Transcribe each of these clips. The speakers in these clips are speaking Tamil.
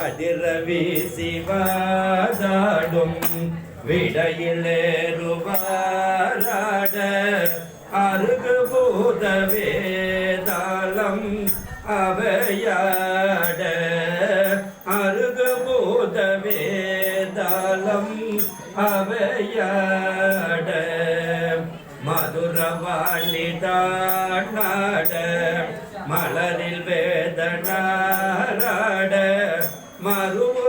அதிரவி சிவாதாடும் விடையிலேறுவாராட அருகு பூத வேதாளம் அவையாட அருகு பூத வேதாளம் அவையாட. மதுரவாணிதாட மலரில் வேதனாராட மறுவானுள்ளோராட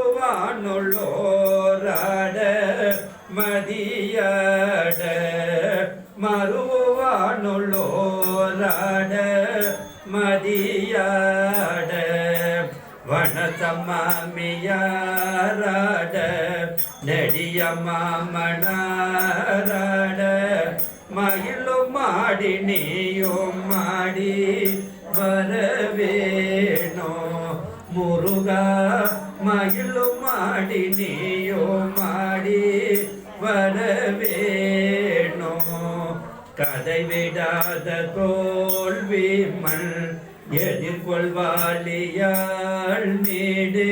மதியாட மறுவானுள்ளோராட மதியாட வனசமாமியாராட நெடிய மாமனாராட மயிலும் மாடி நீயும் மாடி வரவேணோ. முருகா மயிலும் மாடி நீயும் மாடி வரவேணோ. கதை விடாத தோல்வி மண் எதிர்கொள்வாலியாள் நீடு.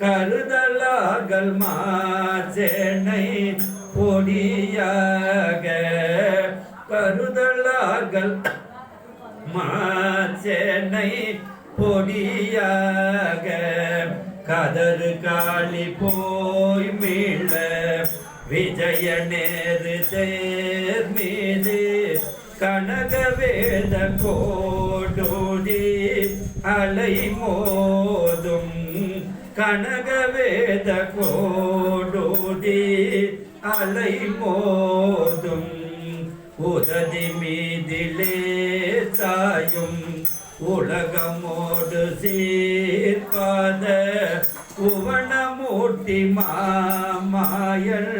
கருதலாகல் மாசேனை பொடியாக கருதலாகல் மாசேனை பொடியாக கதறு காளி போய் மீள விஜய நேரு தேர் மீது கனக வேத கோடோடி அலை மோதும். கனக வேத கோடோடி அலை மோதும். உததி மீதிலே தாயும் உலகமோடு சேர்ப்பாத உவனமூட்டி மாமாயல்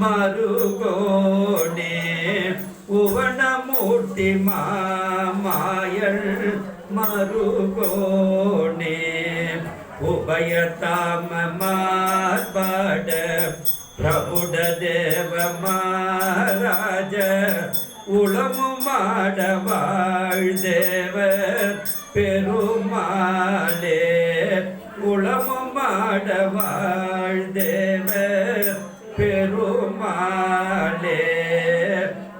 மருகோனே. உவனமூட்டி மாமாயல் மருகோனே. உபயதாம மார்பாட பிரபுட தேவ மாராஜ உளமு மாட பெருமாளே. உளமு மாட பெருமாளே.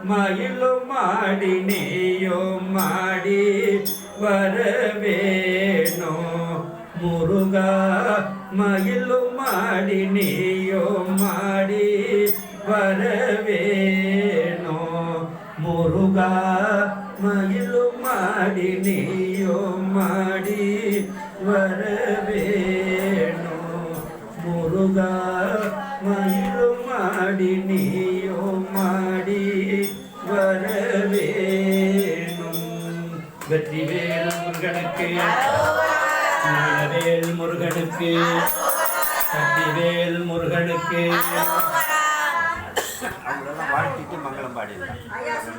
மயிலும் மாடி நீயும் மாடி வரவேணோ முருகா மயிலும் மாடி நீயும் மாடி வரவே வரவேணோ முருகா மயிலு மாடி நீயோ மாடி வரவேணும் வெற்றிவேல் முருகனுக்கு ஞானவேல் முருகனுக்கு கட்டிவேல் முருகனுக்கு. அவங்களெல்லாம் வாழ்த்திட்டு மங்களம் பாடிடலாம்